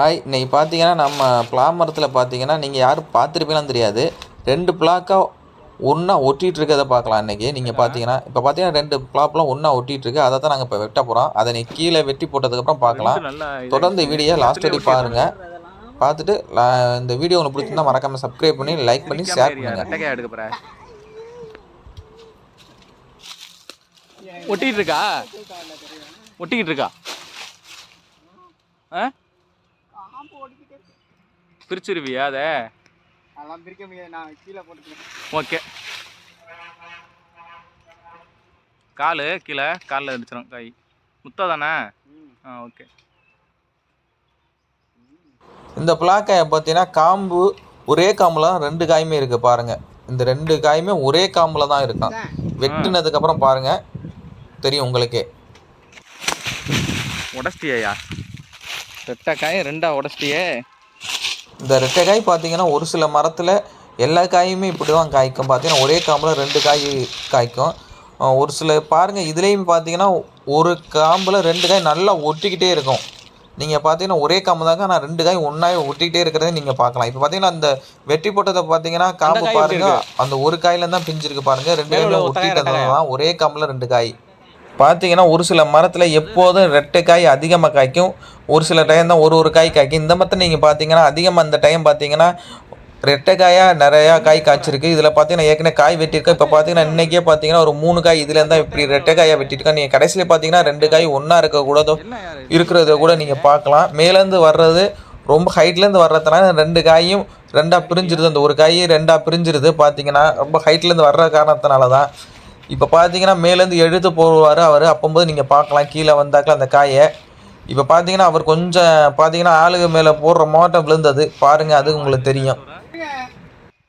Hi இன்னைக்கு பார்த்தீங்கன்னா நம்ம பிளா மரத்தில் பார்த்தீங்கன்னா நீங்கள் யாரும் பார்த்துருப்பீங்களான்னு தெரியாது. ரெண்டு பிளாக்காக ஒன்றா ஒட்டிகிட்டு இருக்கிறத பார்க்கலாம் இன்றைக்கி நீங்கள் பார்த்தீங்கன்னா இப்போ பார்த்தீங்கன்னா ரெண்டு பிளாப்லாம் ஒன்றா ஒட்டிகிட்டு இருக்கு அதை தான் நாங்கள் இப்போ வெட்ட போகிறோம் அதை நீ கீழே வெட்டி போட்டதுக்கப்புறம் பார்க்கலாம். தொடர்ந்து வீடியோ லாஸ்ட் வரைக்கும் பாருங்கள் பார்த்துட்டு இந்த வீடியோ உங்களுக்கு பிடிச்சிருந்தா மறக்காமல் சப்ஸ்கிரைப் பண்ணி லைக் பண்ணி ஷேர் பண்ணுங்கள் ஒட்டிட்டு இருக்கா? ஒட்டிக்கிட்டு இருக்கா? ஆ? பிரிச்சிருவியா அதை? அதெல்லாம் பிரிக்க முடியாது. நான் கீழே போட்டுக்கிறேன். ஓகே. காலு கீழே காலில் அடிச்சிடும் காய் முத்தா தானே? ஆ ஓகே. இந்த பிளாக்காயை பார்த்தீங்கன்னா காம்பு ஒரே காம்பில் தான் ரெண்டு காயுமே இருக்குது பாருங்கள் இந்த ரெண்டு காயுமே ஒரே காம்பில் தான் இருக்கும் வெட்டுனதுக்கப்புறம் பாருங்கள் தெரியும் உங்களுக்கே. உடச்சிட்டியா? ரெட்டை காய் ரெண்டா உடச்சிட்டியே. இந்த ரெட்டை காய் பார்த்தீங்கன்னா ஒரு சில மரத்தில் எல்லா காயுமே இப்படி தான் காய்க்கும். பார்த்தீங்கன்னா ஒரே காம்பில் ரெண்டு காய் காய்க்கும். ஒரு சில பாருங்கள் இதுலேயும் பார்த்தீங்கன்னா ஒரு காம்பில் ரெண்டு காய் நல்லா ஒட்டிக்கிட்டே இருக்கும். நீங்கள் பார்த்தீங்கன்னா ஒரே காம்பு தாங்க ஆனால் ரெண்டு காய் ஒன்றாவே ஒட்டிக்கிட்டே இருக்கிறத நீங்கள் பார்க்கலாம் இப்போ பார்த்தீங்கன்னா அந்த வெட்டி போட்டதை பார்த்தீங்கன்னா காம்பு காய் எப்படி பாருங்க அந்த ஒரு காயில தான் பிஞ்சிருக்கு பாருங்க. ரெண்டு காயில உள்ள ஒத்த காய், ரெட்டை ஒட்டிட்டது தான் ஒரே காம்பில் ரெண்டு காய். பார்த்தீங்கன்னா ஒரு சில மரத்தில் எப்போதும் ரெட்டை காய் அதிகமாக காய்க்கும். ஒரு சில டைம் தான் ஒரு ஒரு காய் காய்க்கும். இந்த மரத்தை நீங்கள் பார்த்தீங்கன்னா அதிகமாக அந்த டைம் பார்த்தீங்கன்னா ரெட்டை காயாக நிறையா காய் காய்ச்சிருக்கு. இதில் பார்த்தீங்கன்னா ஏற்கனவே காய் வெட்டியிருக்கேன் இப்போ பார்த்தீங்கன்னா இன்றைக்கே பார்த்தீங்கன்னா ஒரு மூணு காய் இதில் இருந்தால் இப்படி ரெட்டை காயாக வெட்டியிருக்கேன் நீங்கள் கடைசியில் பார்த்தீங்கன்னா ரெண்டு காய் ஒன்றா இருக்கக்கூடாதோ இருக்கிறத கூட நீங்கள் பார்க்கலாம். மேலேருந்து வர்றது ரொம்ப ஹைட்லேருந்து வர்றதுனால ரெண்டு காயும் ரெண்டாக பிரிஞ்சிருது. அந்த ஒரு காய் ரெண்டாக பிரிஞ்சிருது. பார்த்தீங்கன்னா ரொம்ப ஹைட்லேருந்து வர்ற காரணத்தினால தான். இப்போ பார்த்தீங்கன்னா மேலேருந்து எடுத்து போடுவார் அவர். அப்போம்போது நீங்கள் பார்க்கலாம். கீழே வந்தாக்கல அந்த காயை. இப்போ பார்த்தீங்கன்னா அவர் கொஞ்சம் பார்த்தீங்கன்னா ஆளுக மேலே போடுற மோட்டம் விழுந்தது. பாருங்கள் அது உங்களுக்கு தெரியும்.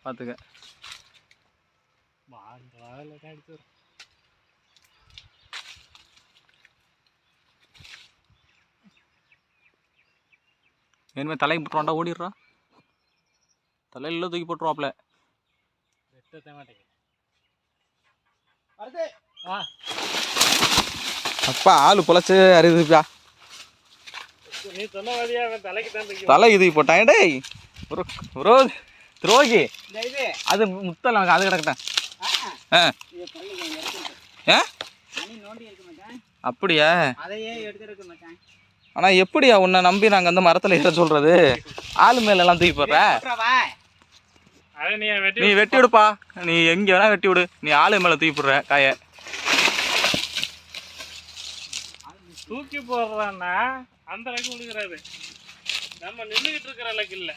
பார்த்துக்க இனிமே தலைக்கு போட்டுருவாண்டா ஓடிடுறா. தலையில தூக்கி போட்டுருவாப்ல. வருது அப்பா ஆளு பொழைச்சு அறியுதுப்பா தலை இது போட்டான் டேய் ப்ரோ ப்ரோ துரோகி. அது முத்தல அது கிடக்கட்டேன் அப்படியா? ஆனால் எப்படியா உன்னை நம்பி நாங்கள் அந்த மரத்தில் ஏற சொல்கிறது ஆளு மேல எல்லாம் தூக்கி போடுற? நீ வெட்டி விடுப்பா. நீ எங்கே வேணா வெட்டி விடு. நீ ஆளு மேலே தூக்கி போடுற காயை. தூக்கி போடுறான்னா அந்த அளவுக்கு விழுகிறாரு நம்ம நின்றுகிட்டு இருக்கிற அளவுக்கு இல்லை.